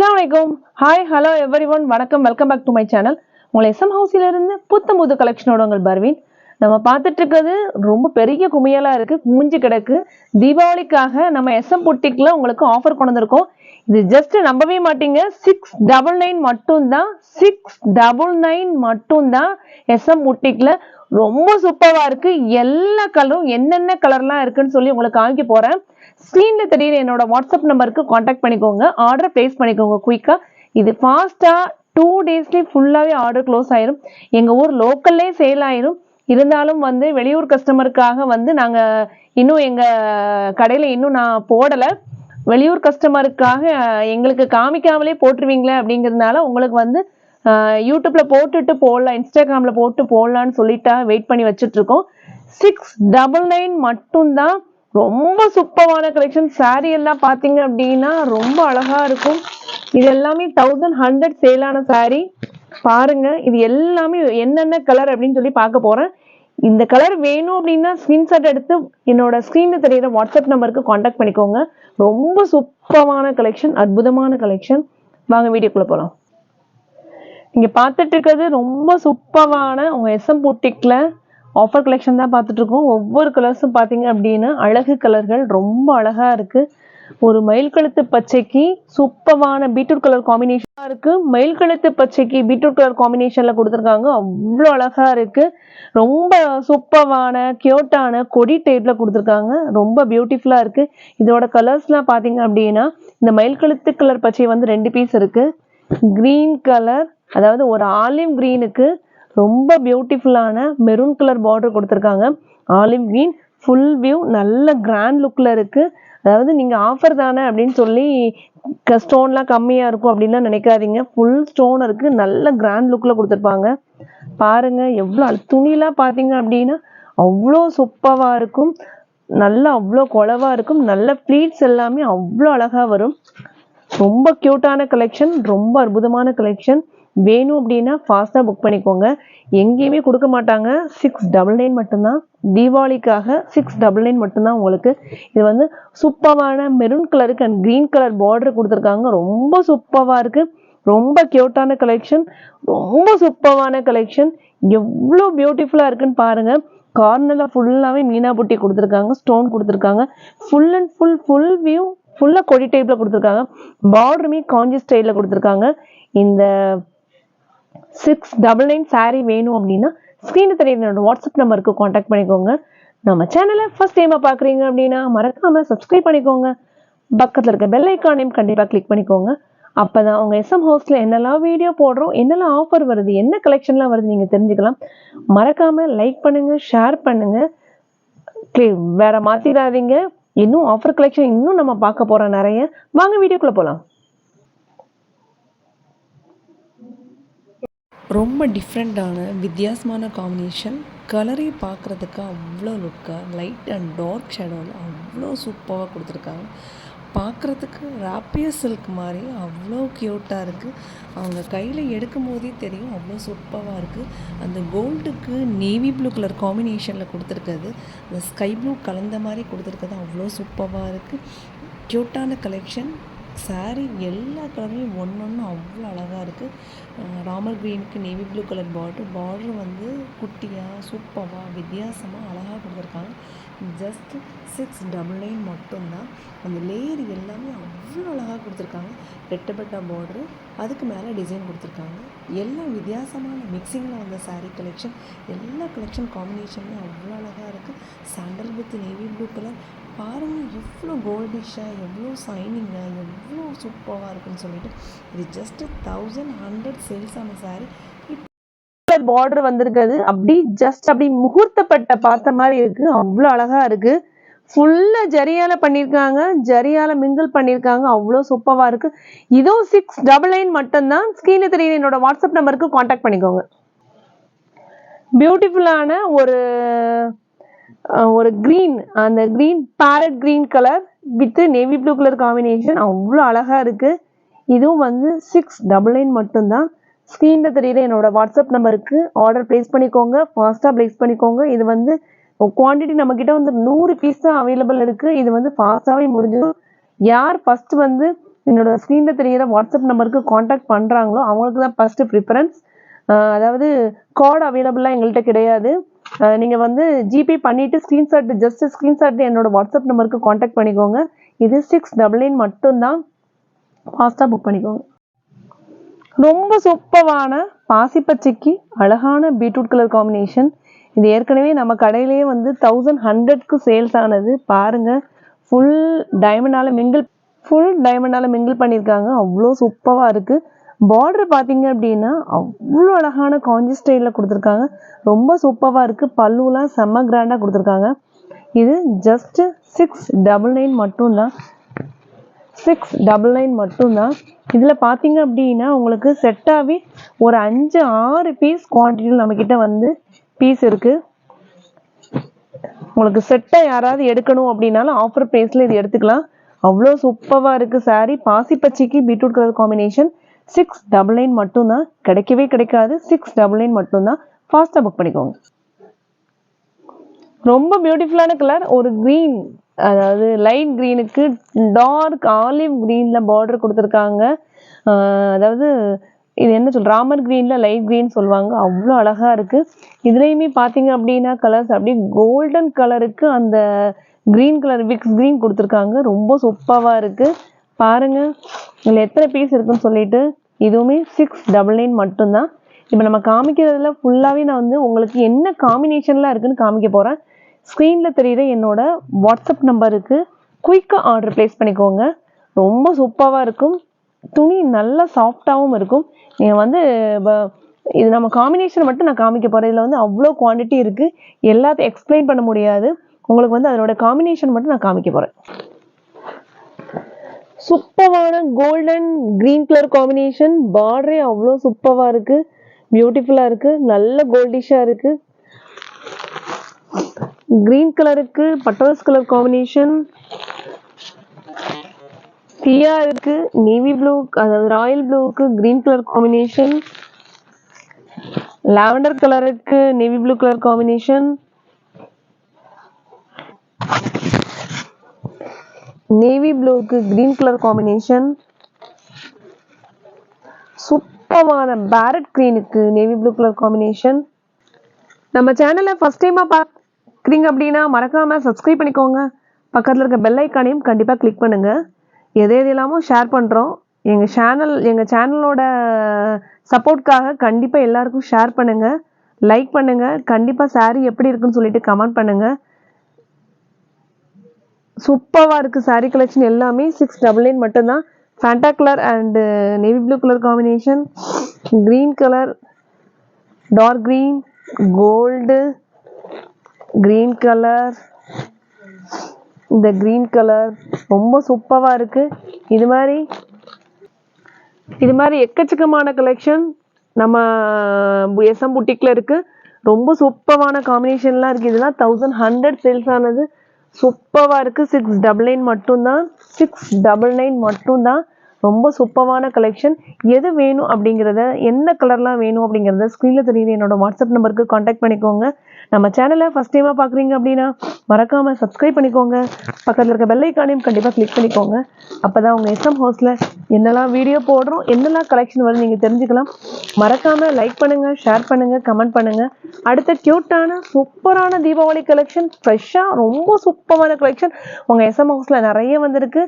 அஸ்லாம் வலைக்கும். Hi hello everyone வணக்கம். Welcome back to my channel உங்களை எஸ்எம் ஹவுஸிலிருந்து இருந்து புத்தம் புது கலெக்ஷனோட உங்கள் பர்வீன். நம்ம பார்த்துட்டு இருக்கிறது ரொம்ப பெரிய குமியலா இருக்கு குமிஞ்சு கிடக்கு. தீபாவளிக்காக நம்ம எஸ்எம் புட்டிக்ல உங்களுக்கு ஆஃபர் கொண்டு வந்திருக்கோம். இது ஜஸ்ட் நம்பவே மாட்டீங்க. சிக்ஸ் டபுள் நைன் மட்டும்தான். சிக்ஸ் டபுள் நைன் மட்டும்தான் எஸ்எம் புட்டிக்ல ரொம்ப சூப்பராக இருக்கு. எல்லா கலரும் என்னென்ன கலர்லாம் இருக்குன்னு சொல்லி உங்களுக்கு காமிக்க போகிறேன் ஸ்க்ரீனில் தெரியுற என்னோட வாட்ஸ்அப் நம்பருக்கு காண்டாக்ட் பண்ணிக்கோங்க. ஆர்டர் பிளேஸ் பண்ணிக்கோங்க குயிக்காக இது ஃபாஸ்ட்டாக டூ டேஸ்லேயே ஃபுல்லாகவே ஆர்டர் க்ளோஸ் ஆயிரும். எங்கள் ஊர் லோக்கல்லே சேல் ஆயிரும். இருந்தாலும் வந்து வெளியூர் கஸ்டமருக்காக வந்து நாங்கள் இன்னும் எங்கள் கடையில் இன்னும் நான் போடலை. வெளியூர் கஸ்டமருக்காக எங்களுக்கு காமிக்காமலே போட்டுருவீங்களே அப்படிங்கிறதுனால உங்களுக்கு வந்து யூடியூப்பில் போட்டுட்டு போடலாம் இன்ஸ்டாகிராமில் போட்டு போடலான்னு சொல்லிட்டா வெயிட் பண்ணி வச்சுட்ருக்கோம் சிக்ஸ் டபுள் நைன் மட்டும்தான். ரொம்ப சூப்பரான கலெக்ஷன் சாரீ எல்லாம் பார்த்தீங்க அப்படின்னா ரொம்ப அழகாக இருக்கும். இது எல்லாமே தௌசண்ட் ஹண்ட்ரட் சேலான சாரீ பாருங்க இது எல்லாமே என்னென்ன கலர் அப்படின்னு சொல்லி பார்க்க போகிறேன் இந்த கலர் வேணும் அப்படின்னா ஸ்க்ரீன்ஷாட் எடுத்து என்னோட ஸ்க்ரீனில் தெரியிற வாட்ஸ்அப் நம்பருக்கு காண்டாக்ட் பண்ணிக்கோங்க. ரொம்ப சூப்பரான கலெக்ஷன் அற்புதமான கலெக்ஷன் வாங்க வீடியோக்குள்ளே போகலாம் நீங்க பார்த்துட்டு இருக்கிறது ரொம்ப சூப்பரான உங்க எஸ்எம் பூட்டிக்ல ஆஃபர் கலெக்ஷன் தான் பார்த்துட்டு இருக்கோம். ஒவ்வொரு கலர்ஸும் பார்த்தீங்க அப்படின்னா அழகு கலர்கள் ரொம்ப அழகா இருக்கு. ஒரு மயில் கழுத்து பச்சைக்கு சூப்பரான பீட்ரூட் கலர் காம்பினேஷனாக இருக்கு. மயில் கழுத்து பச்சைக்கு பீட்ரூட் கலர் காம்பினேஷன்ல கொடுத்துருக்காங்க. அவ்வளோ அழகா இருக்கு. ரொம்ப சூப்பரான கியூட்டான கொடி டைப்ல கொடுத்துருக்காங்க. ரொம்ப பியூட்டிஃபுல்லா இருக்கு. இதோட கலர்ஸ்லாம் பார்த்தீங்க அப்படின்னா இந்த மயில் கழுத்து கலர் பச்சை வந்து ரெண்டு பீஸ் இருக்கு. கிரீன் கலர் அதாவது ஒரு ஆலிவ் க்ரீனுக்கு ரொம்ப பியூட்டிஃபுல்லான மெரூன் கலர் பார்டர் கொடுத்துருக்காங்க. ஆலிவ் கிரீன் ஃபுல் வியூ நல்ல கிராண்ட் லுக்கில் இருக்குது அதாவது நீங்கள் ஆஃபர் தானே அப்படின்னு சொல்லி ஸ்டோன்லாம் கம்மியாக இருக்கும் அப்படின்லாம் நினைக்காதீங்க. ஃபுல் ஸ்டோன் இருக்குது நல்ல கிராண்ட் லுக்கில் கொடுத்துருப்பாங்க. பாருங்கள் எவ்வளோ துணிலாம் பார்த்தீங்க அப்படின்னா அவ்வளோ சூப்பராக இருக்கும். நல்லா அவ்வளோ குளவாக இருக்கும். நல்ல ப்ளீட்ஸ் எல்லாமே அவ்வளோ அழகாக வரும். ரொம்ப க்யூட்டான கலெக்ஷன் ரொம்ப அற்புதமான கலெக்ஷன் வேணும் அப்படின்னா ஃபாஸ்ட்டாக புக் பண்ணிக்கோங்க. எங்கேயுமே கொடுக்க மாட்டாங்க. சிக்ஸ் டபுள் நைன் மட்டும்தான். தீபாவளிக்காக சிக்ஸ் டபுள் நைன் மட்டும்தான் உங்களுக்கு. இது வந்து சூப்பரான மெரூன் கலருக்கு அண்ட் க்ரீன் கலர் பார்டர் கொடுத்துருக்காங்க. ரொம்ப சூப்பராக இருக்குது ரொம்ப க்யூட்டான கலெக்ஷன் ரொம்ப சூப்பரான கலெக்ஷன் எவ்வளோ பியூட்டிஃபுல்லாக இருக்குன்னு பாருங்கள் கார்னரில் ஃபுல்லாகவே மீனா புட்டி கொடுத்துருக்காங்க. ஸ்டோன் கொடுத்துருக்காங்க. Full and full full view ஃபுல்லாக கொடி டைப்பில் கொடுத்துருக்காங்க. பார்டருமே காஞ்சி ஸ்டைலில் கொடுத்துருக்காங்க. இந்த சிக்ஸ் டபுள் நைன் சாரீ வேணும் அப்படின்னா ஸ்க்ரீனில் தெரியுது என்னோட வாட்ஸ்அப் நம்பருக்கு காண்டாக்ட் பண்ணிக்கோங்க. நம்ம சேனலை ஃபர்ஸ்ட் டைமாக பார்க்குறீங்க அப்படின்னா மறக்காமல் சப்ஸ்கிரைப் பண்ணிக்கோங்க. பக்கத்தில் இருக்க பெல் ஐக்கானையும் கண்டிப்பாக கிளிக் பண்ணிக்கோங்க. அப்போ தான் உங்கள் எஸ்எம் ஹவுஸில் என்னெல்லாம் வீடியோ போடுறோம் என்னெல்லாம் ஆஃபர் வருது என்ன கலெக்ஷன்லாம் வருது நீங்கள் தெரிஞ்சுக்கலாம். மறக்காமல் லைக் பண்ணுங்கள் ஷேர் பண்ணுங்கள் க்ளி- வேற மாற்றிடாதீங்க இன்னும் ஆஃபர் கலெக்ஷன் இன்னும் நம்ம பார்க்க போகிறோம் நிறைய. வாங்க வீடியோக்குள்ளே போகலாம் ரொம்ப டிஃப்ரெண்ட்டான வித்தியாசமான காம்பினேஷன் கலரே பார்க்குறதுக்கு அவ்வளோ லுக்காக லைட் அண்ட் டார்க் ஷேடோவில் அவ்வளோ சூப்பராக கொடுத்துருக்காங்க. பார்க்குறதுக்கு ராப்பியர் சில்க் மாதிரி அவ்வளோ க்யூட்டாக இருக்குது அவங்க கையில் எடுக்கும் போதே தெரியும் அவ்வளோ சூப்பராக இருக்குது அந்த கோல்டுக்கு நேவி ப்ளூ கலர் காம்பினேஷனில் கொடுத்துருக்கிறது. அந்த ஸ்கை ப்ளூ கலந்த மாதிரி கொடுத்துருக்கிறது அவ்வளோ சூப்பராக இருக்குது க்யூட்டான கலெக்ஷன் saree எல்லா கலருமே ஒன்று ஒன்று அவ்வளோ அழகாக இருக்குது Ramar க்ரீனுக்கு navy blue colour border border வந்து குட்டியாக சூப்பராக வித்தியாசமாக அழகாக கொடுத்துருக்காங்க. ஜஸ்ட் சிக்ஸ் டபுள் நைன் மட்டும்தான். அந்த லேயர் எல்லாமே அவ்வளோ அழகாக கொடுத்துருக்காங்க. ரெட்டப்பட்டா பார்டரு அதுக்கு மேலே டிசைன் கொடுத்துருக்காங்க. எல்லாம் வித்தியாசமான மிக்சிங்கில் வந்த சாரீ கலெக்ஷன் எல்லா கலெக்ஷன் காம்பினேஷனுமே அவ்வளோ அழகாக இருக்குது sandal with navy blue colour பாருங்கள் எவ்வளோ கோல்டிஷாக எவ்வளோ சைனிங்காக எவ்வளோ சூப்பராக இருக்குன்னு சொல்லிட்டு இது ஜஸ்ட் தௌசண்ட் ஹண்ட்ரட் சேல்ஸ் ஆன saree. பார்டர் வந்திருக்குது. அப்படி ஜஸ்ட் அப்படி முகூர்த்தப்பட்ட பார்த்த மாதிரி இருக்கு. அவ்வளோ அழகா இருக்கு. ஃபுல்லாக ஜரியால பண்ணியிருக்காங்க ஜரியால மிங்கிள் பண்ணியிருக்காங்க அவ்வளோ சூப்பராக இருக்கு. இதோ சிக்ஸ் டபுள் நைன் மட்டும்தான். ஸ்க்ரீனில் தெரியுது என்னோட வாட்ஸ்அப் நம்பருக்கு காண்டாக்ட் பண்ணிக்கோங்க. பியூட்டிஃபுல்லான ஒரு ஒரு க்ரீன் அந்த green parrot green colour with navy blue colour combination அவ்வளோ அழகாக இருக்குது இதுவும் வந்து சிக்ஸ் டபுள் நைன் மட்டும்தான். ஸ்க்ரீனில் தெரியுற என்னோட வாட்ஸ்அப் நம்பருக்கு ஆர்டர் ப்ளேஸ் பண்ணிக்கோங்க ஃபாஸ்ட்டாக ப்ளேஸ் பண்ணிக்கோங்க. இது வந்து குவான்டிட்டி நம்மக்கிட்ட வந்து நூறு பீஸ் தான் அவைலபிள் இருக்குது இது வந்து ஃபாஸ்ட்டாகவே முடிஞ்சிடும். யார் ஃபஸ்ட்டு வந்து என்னோட ஸ்க்ரீனில் தெரியிற வாட்ஸ்அப் நம்பருக்கு காண்டாக்ட் பண்ணுறாங்களோ அவங்களுக்கு தான் ஃபஸ்ட்டு ப்ரிஃபரன்ஸ் அதாவது கார்டு அவைலபிளாக எங்கள்கிட்ட கிடையாது. நீங்கள் வந்து ஜிபே பண்ணிவிட்டு ஸ்க்ரீன்ஷாட் ஜஸ்ட் ஸ்க்ரீன்ஷாட் என்னோட வாட்ஸ்அப் நம்பருக்கு காண்டாக்ட் பண்ணிக்கோங்க. இது சிக்ஸ் டபுள் நைன் மட்டும்தான் ஃபாஸ்ட்டாக புக் பண்ணிக்கோங்க. ரொம்ப சூப்பரான பாசிப்பச்சைக்கு அழகான பீட்ரூட் கலர் காம்பினேஷன் இது ஏற்கனவே நம்ம கடையிலேயே வந்து தௌசண்ட் ஹண்ட்ரட்க்கு சேல்ஸ் ஆனது. பாருங்கள் ஃபுல் டைமண்டால் மிங்கிள் ஃபுல் டைமண்டால் மிங்கிள் பண்ணியிருக்காங்க. அவ்வளோ சூப்பராக இருக்குது பார்டர் பார்த்தீங்க அப்படின்னா அவ்வளோ அழகான காஞ்சி ஸ்டைலில் கொடுத்துருக்காங்க. ரொம்ப சூப்பராக இருக்குது பல்லுலாம் செம்ம கிராண்டாக கொடுத்துருக்காங்க. இது ஜஸ்ட்டு சிக்ஸ் டபுள் நைன் மட்டும்தான் சிக்ஸ் டபுள் நைன் மட்டும்தான் இதில் பார்த்தீங்க அப்படின்னா உங்களுக்கு செட்டாகவே ஒரு அஞ்சு ஆறு பீஸ் குவான்டிட்டியில் நம்மக்கிட்ட வந்து பீஸ் இருக்குது உங்களுக்கு செட்டை யாராவது எடுக்கணும் அப்படின்னாலும் ஆஃபர் ப்ரைஸில் இது எடுத்துக்கலாம். அவ்வளோ சூப்பராக இருக்குது saree. பாசிப்பச்சைக்கு beetroot colour combination six double nine மட்டும்தான் கிடைக்கவே கிடைக்காது. சிக்ஸ் டபுள் நைன் மட்டும்தான் ஃபாஸ்ட்டாக புக் பண்ணிக்கோங்க. ரொம்ப பியூட்டிஃபுல்லான கலர் ஒரு க்ரீன் அதாவது லைட் க்ரீனுக்கு டார்க் ஆலிவ் க்ரீனில் பார்டர் கொடுத்துருக்காங்க. அதாவது இது என்ன சொல் ராமர் க்ரீனில் லைட் க்ரீன் சொல்லுவாங்க. அவ்வளோ அழகாக இருக்குது இதுலேயுமே பார்த்தீங்க அப்படின்னா கலர்ஸ் அப்படியே கோல்டன் கலருக்கு அந்த க்ரீன் கலர் விக்ஸ் க்ரீன் கொடுத்துருக்காங்க. ரொம்ப சூப்பராக இருக்குது பாருங்கள் இதில் எத்தனை பீஸ் இருக்குன்னு சொல்லிட்டு இதுவுமே சிக்ஸ் டபுள் நைன் மட்டும்தான். இப்போ நம்ம காமிக்கிறதுல ஃபுல்லாகவே நான் வந்து உங்களுக்கு என்ன காம்பினேஷன்லாம் இருக்குன்னு காமிக்க போகிறேன் ஸ்க்ரீனில் தெரியுற என்னோட வாட்ஸ்அப் நம்பருக்கு குயிக்காக ஆர்டர் ப்ளேஸ் பண்ணிக்கோங்க. ரொம்ப சூப்பராக இருக்கும். துணி நல்லா சாஃப்டாகவும் இருக்கும். நீங்கள் வந்து இது நம்ம காம்பினேஷன் மட்டும் நான் காமிக்க போகிறேன் இதில் வந்து அவ்வளோ குவான்டிட்டி இருக்குது எல்லாத்தையும் எக்ஸ்பிளைன் பண்ண முடியாது. உங்களுக்கு வந்து அதனோட காம்பினேஷன் மட்டும் நான் காமிக்க போகிறேன் சூப்பரான கோல்டன் கிரீன் கலர் காம்பினேஷன் பார்டரே அவ்வளோ சூப்பராக இருக்குது பியூட்டிஃபுல்லாக இருக்குது நல்ல கோல்டிஷாக இருக்குது கிரீன் கலருக்கு பட்டோஸ் கலர் காம்பினேஷன் டீயா இருக்கு. நேவி ப்ளூ அதாவது ராயல் ப்ளூவுக்கு கிரீன் கலர் காம்பினேஷன் லாவெண்டர் கலருக்கு navy blue colour combination navy ப்ளூக்கு green colour combination சூப்பமான பேரட் க்ரீனுக்கு நேவி ப்ளூ கலர் காம்பினேஷன் நம்ம சேனலை ஃபஸ்ட் டைமாக பார்க்குறீங்க அப்படின்னா மறக்காமல் சப்ஸ்கிரைப் பண்ணிக்கோங்க. பக்கத்தில் இருக்க பெல் ஐக்கானையும் கண்டிப்பாக கிளிக் பண்ணுங்கள் எது எது இல்லாமல் ஷேர் பண்ணுறோம் எங்கள் சேனல் எங்கள் சேனலோட சப்போர்ட்காக கண்டிப்பாக எல்லாருக்கும் ஷேர் பண்ணுங்கள் லைக் பண்ணுங்கள் கண்டிப்பாக saree எப்படி இருக்குன்னு சொல்லிட்டு கமெண்ட் பண்ணுங்கள் சூப்பராக இருக்குது சாரீ கலெக்ஷன் எல்லாமே சிக்ஸ் டபுள் நைன் மட்டும்தான். Fanta colour and navy blue colour combination green colour dark green gold green colour இந்த க்ரீன் கலர் ரொம்ப சூப்பராக இருக்குது இது மாதிரி இது மாதிரி எக்கச்சக்கமான கலெக்ஷன் நம்ம எஸ்எம் புட்டிக்கில் இருக்குது ரொம்ப சூப்பரான காம்பினேஷன்லாம் இருக்குது இதெல்லாம் தௌசண்ட் ஹண்ட்ரட் சேல்ஸ் ஆனது. சூப்பராக இருக்குது சிக்ஸ் டபுள் நைன் மட்டும்தான். சிக்ஸ் டபுள் நைன் மட்டும்தான். ரொம்ப சூப்பரான கலெக்ஷன் எது வேணும் அப்படிங்கிறத என்ன கலர்லாம் வேணும் அப்படிங்கிறத ஸ்க்ரீனில் தெரியுது. என்னோட வாட்ஸ்அப் நம்பருக்கு காண்டாக்ட் பண்ணிக்கோங்க. நம்ம சேனலை ஃபஸ்ட் டைமாக பார்க்குறீங்க அப்படின்னா மறக்காமல் சப்ஸ்கிரைப் பண்ணிக்கோங்க. பக்கத்தில் இருக்க பெல் ஐக்கானையும் கண்டிப்பாக கிளிக் பண்ணிக்கோங்க. அப்போ தான் உங்கள் எஸ்எம் ஹவுஸில் என்னெல்லாம் வீடியோ போடுறோம் என்னெல்லாம் கலெக்ஷன் வருது நீங்கள் தெரிஞ்சுக்கலாம். மறக்காமல் லைக் பண்ணுங்கள் ஷேர் பண்ணுங்கள் கமெண்ட் பண்ணுங்கள் அடுத்த க்யூட்டான சூப்பரான தீபாவளி கலெக்ஷன் ஃப்ரெஷ்ஷாக ரொம்ப சூப்பரான கலெக்ஷன் உங்கள் எஸ்எம் ஹவுஸில் நிறைய வந்திருக்கு.